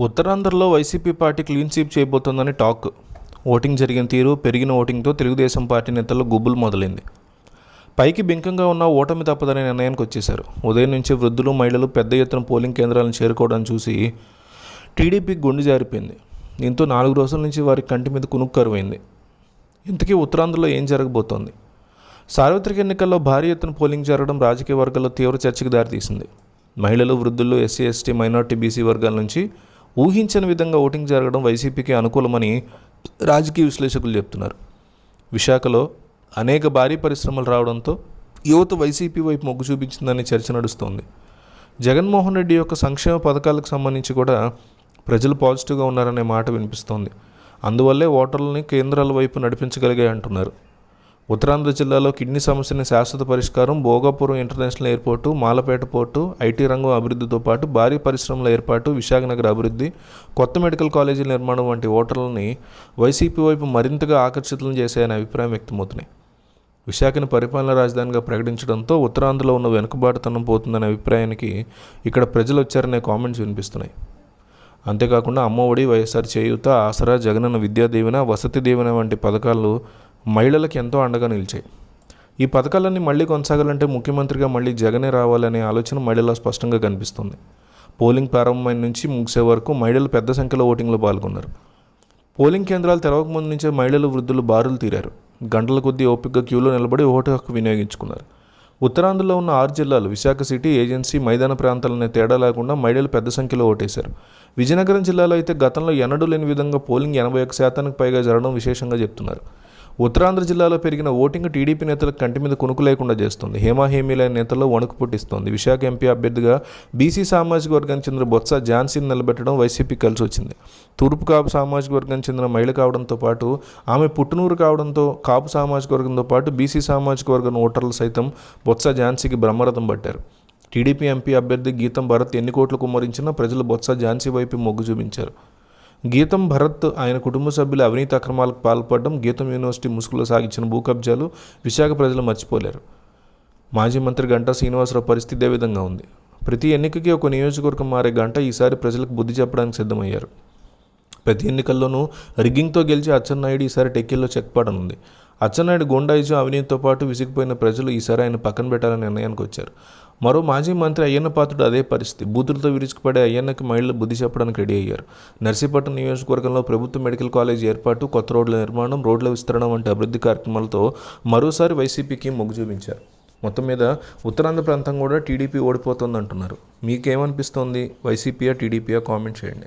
ఉత్తరాంధ్రలో YCP party clean sweep చేయబోతోందని talk. Voting జరిగిన తీరు పెరిగిన ఓటింగ్తో తెలుగుదేశం పార్టీ నేతల్లో గుబ్బులు మొదలైంది. పైకి బింకంగా ఉన్న ఓటమి తప్పదనే నిర్ణయానికి వచ్చేశారు. ఉదయం నుంచి వృద్ధులు మహిళలు పెద్ద ఎత్తున పోలింగ్ కేంద్రాలను చేరుకోవడం చూసి టీడీపీ గుండె జారిపోయింది. దీంతో నాలుగు రోజుల నుంచి వారి కంటి మీద కునుక్కరువైంది. ఇంతకీ ఉత్తరాంధ్రలో ఏం జరగబోతోంది? సార్వత్రిక ఎన్నికల్లో భారీ ఎత్తున పోలింగ్ జరగడం రాజకీయ వర్గాల్లో తీవ్ర చర్చకు దారితీసింది. మహిళలు వృద్ధులు ఎస్సీ ఎస్టీ మైనార్టీ బీసీ వర్గాల నుంచి ఊహించని విధంగా ఓటింగ్ జరగడం వైసీపీకి అనుకూలమని రాజకీయ విశ్లేషకులు చెప్తున్నారు. విశాఖలో అనేక భారీ పరిశ్రమలు రావడంతో యువత వైసీపీ వైపు మొగ్గు చూపించిందని చర్చ నడుస్తోంది. జగన్మోహన్ రెడ్డి యొక్క సంక్షేమ పథకాలకు సంబంధించి కూడా ప్రజలు పాజిటివ్గా ఉన్నారనే మాట వినిపిస్తోంది. అందువల్లే ఓటర్లని కేంద్రాల వైపు నడిపించగలిగాయి అంటున్నారు. ఉత్తరాంధ్ర జిల్లాలో కిడ్నీ సమస్యని శాశ్వత పరిష్కారం Bhogapuram international airport Malapeta port IT రంగం అభివృద్ధితో పాటు భారీ పరిశ్రమల ఏర్పాటు విశాఖనగర్ అభివృద్ధి కొత్త మెడికల్ కాలేజీల నిర్మాణం వంటి ఓటర్లని వైసీపీ వైపు మరింతగా ఆకర్షితులను చేశాయనే అభిప్రాయం వ్యక్తమవుతున్నాయి. విశాఖను పరిపాలనా రాజధానిగా ప్రకటించడంతో ఉత్తరాంధ్రలో ఉన్న వెనుకబాటుతనం పోతుందనే అభిప్రాయానికి ఇక్కడ ప్రజలు వచ్చారనే కామెంట్స్ వినిపిస్తున్నాయి. అంతేకాకుండా అమ్మఒడి వైఎస్ఆర్ చేయూత ఆసరా జగనన్న విద్యా దీవెన వసతి దీవెన వంటి పథకాలు మహిళలకు ఎంతో అండగా నిలిచాయి. ఈ పథకాలన్నీ మళ్ళీ కొనసాగాలంటే ముఖ్యమంత్రిగా మళ్ళీ జగనే రావాలనే ఆలోచన మహిళల్లో స్పష్టంగా కనిపిస్తుంది. పోలింగ్ ప్రారంభమైన నుంచి ముగిసే వరకు మహిళలు పెద్ద సంఖ్యలో ఓటింగ్లో పాల్గొన్నారు. పోలింగ్ కేంద్రాలు తెరవకముందు నుంచే మహిళలు వృద్ధులు బారులు తీరారు. గంటల కొద్దీ ఓపికగా క్యూలో నిలబడి ఓటు హక్కు వినియోగించుకున్నారు. ఉత్తరాంధ్రలో ఉన్న ఆరు జిల్లాలు విశాఖ సిటీ ఏజెన్సీ మైదాన ప్రాంతాలనే తేడా లేకుండా మహిళలు పెద్ద సంఖ్యలో ఓటేశారు. విజయనగరం జిల్లాలో అయితే గతంలో ఎన్నడూ లేని విధంగా పోలింగ్ ఎనభై ఒక్క శాతానికి పైగా జరగడం విశేషంగా చెప్తున్నారు. ఉత్తరాంధ్ర జిల్లాలో పెరిగిన ఓటింగ్ టీడీపీ నేతలకు కంటి మీద కొనుకు లేకుండా చేస్తుంది. హేమాహేమీలైన నేతల్లో వణుకు పుట్టిస్తోంది. విశాఖ ఎంపీ అభ్యర్థిగా బీసీ సామాజిక వర్గానికి చెందిన బొత్స ఝాన్సీని నిలబెట్టడం వైసీపీ కలిసి వచ్చింది. తూర్పు కాపు సామాజిక వర్గానికి చెందిన మహిళ కావడంతో పాటు ఆమె పుట్టునూరు కావడంతో కాపు సామాజిక వర్గంతో పాటు బీసీ సామాజిక వర్గం ఓటర్లు సైతం బొత్స ఝాన్సీకి బ్రహ్మరథం పట్టారు. టీడీపీ ఎంపీ అభ్యర్థి గీతం భరత్ ఎన్ని కోట్లు కుమ్మరించినా ప్రజలు బొత్స ఝాన్సీ వైపు మొగ్గు చూపించారు. గీతం భరత్ ఆయన కుటుంబ సభ్యులు అవినీతి అక్రమాలకు పాల్పడడం గీతం యూనివర్సిటీ ముసుగులో సాగించిన భూ కబ్జాలు విశాఖ ప్రజలు మర్చిపోలేరు. మాజీ మంత్రి గంటా శ్రీనివాసరావు పరిస్థితి ఇదే విధంగా ఉంది. ప్రతి ఎన్నికకి ఒక నియోజకవర్గం మారే గంట ఈసారి ప్రజలకు బుద్ధి చెప్పడానికి సిద్ధమయ్యారు. ప్రతి ఎన్నికల్లోనూ రిగ్గింగ్తో గెలిచి అచ్చెన్నాయుడు ఈసారి టెక్కిల్లో చెక్పడనుంది అచ్చెన్నాయుడు గోండాయిజం అవినీతితో పాటు విసిగిపోయిన ప్రజలు ఈసారి ఆయన పక్కన పెట్టాలని నిర్ణయానికి వచ్చారు. మరో మాజీ మంత్రి అయ్యన్న పాత్రుడు అదే పరిస్థితి. బూతులతో విరుచుకుపడే అయ్యన్నకి మహిళలు బుద్ధి చెప్పడానికి రెడీ అయ్యారు. నర్సీపట్నం నియోజకవర్గంలో ప్రభుత్వ మెడికల్ కాలేజ్ ఏర్పాటు కొత్త రోడ్ల నిర్మాణం రోడ్ల విస్తరణ వంటి అభివృద్ధి కార్యక్రమాలతో మరోసారి వైసీపీకి మొగ్గు చూపించారు. మొత్తం మీద ఉత్తరాంధ్ర ప్రాంతం కూడా టీడీపీ ఓడిపోతుంది అంటున్నారు మీకేమనిపిస్తోంది? వైసీపీయా టీడీపీయా? కామెంట్ చేయండి.